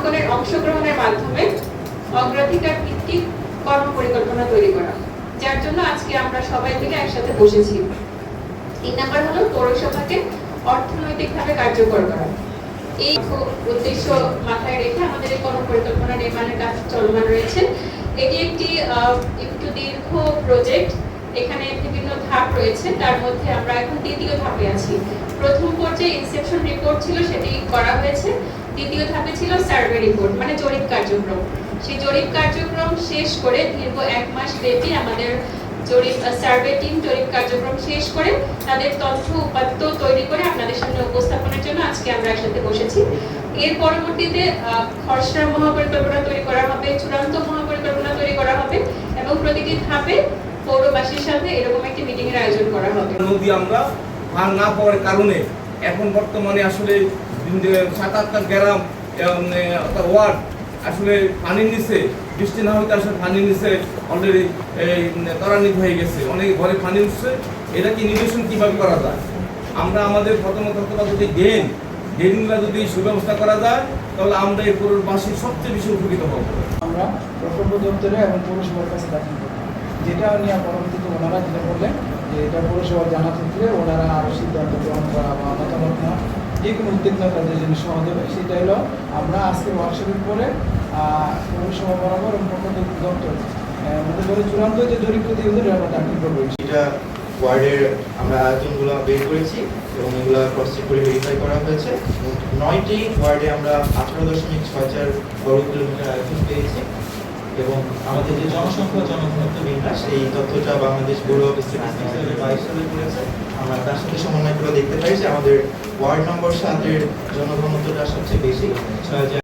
জনগণের অংশগ্রহণের মাধ্যমে অগ্রাধিকার ভিত্তিক কর্ম পরিকল্পনা তৈরি করা। যার জন্য আজকে আমরা সবাই মিলে একসাথে বসেছি। তিন নাম্বার হলো পৌরসভাকে অর্থনৈতিকভাবে কার্যকর করা। এই উদ্দেশ্য মাথায় রেখে আমাদের এই কর্মপরিকল্পনা নির্মাণের কাজ চলমান রয়েছে। এটি একটি একটু দীর্ঘ প্রজেক্ট। এখানে বিভিন্ন ধাপ রয়েছে। তার মধ্যে আমরা এখন দ্বিতীয় ধাপে আছি। প্রথম পর্যায়ে ইনসেপশন রিপোর্ট ছিল, সেটি করা হয়েছে। দ্বিতীয় ধাপে ছিল সার্ভে রিপোর্ট মানে জরিপ কার্যক্রম। সেই জরিপ কার্যক্রম শেষ করে দীর্ঘ এক মাস ব্যাপী আমাদের জরিপ সার্ভে টিম জরিপ কার্যক্রম শেষ করে তাদের তথ্য, উপাত্ত তৈরি করে আপনাদের সামনে উপস্থাপনের জন্য আজকে আমরা একসাথে বসেছি। এর পরবর্তীতে খসড়া মহাপরিকল্পনা তৈরি করা হবে, চূড়ান্ত মহাপরিকল্পনা তৈরি করা হবে এবং প্রতিটি ধাপে পৌরবাসীর সাথে এরকম একটি মিটিং এর আয়োজন করা হবে। নদী আমরা ভার না পাওয়ার কারণে এখন বর্তমানে আসলে সাত আটটা গ্রাম ওয়ার্ড আসলে পানির নিচে বৃষ্টি না হইতে আসলে পানির নিচে অলরেডি ত্বরান্বিত হয়ে গেছে। অনেক ঘরে পানি উঠছে, এটা কি নিরসন কীভাবে করা যায়? আমরা আমাদের প্রথমত যদি ড্রেন, ড্রেনগুলো যদি সুব্যবস্থা করা যায়, তাহলে আমরা এই পুরোবাসী সবচেয়ে বেশি উপকৃত হব। আমরা প্রকল্প দপ্তরে এবং পৌরসভার কাছে দাখিল করব। যেটা নিয়ে পরবর্তীতে ওনারা যেটা বললেন যে এটা পৌরসভা জানা ক্ষেত্রে ওনারা আরও সিদ্ধান্ত গ্রহণ করা বা মতামত যে কোনো নেওয়া তাদের জন্য সহজ হবে সেটা হলো আমরা আজকে ওয়ার্কশপের পরে পৌরসভা বরাবর এবং প্রকল্প দপ্তর মনে করে চূড়ান্ত যে জরিপ প্রতিবেদন আমরা দাখিল করব। এটা ওয়ার্ডের আমরা আয়োজনগুলো বের করেছি এবং এগুলো ক্রস করে ভেরিফাই করা হয়েছে। নয়টি ওয়ার্ডে আমরা আঠারো দশমিক ছয় চার বর্গ কিলোমিটার আয়োজন পেয়েছি। এবং আমাদের যে জনসংখ্যা জনঘনত্ব বিন্যাস, এই তথ্যটা বাংলাদেশ ব্যুরো অফ স্ট্যাটিস্টিক্স দুই বাইশ করেছে। আমরা তার সাথে সমন্বয় করে দেখতে পাই যে আমাদের ওয়ার্ড নম্বর সাতের জনঘনত্বটা সবচেয়ে বেশি, ছয় হাজার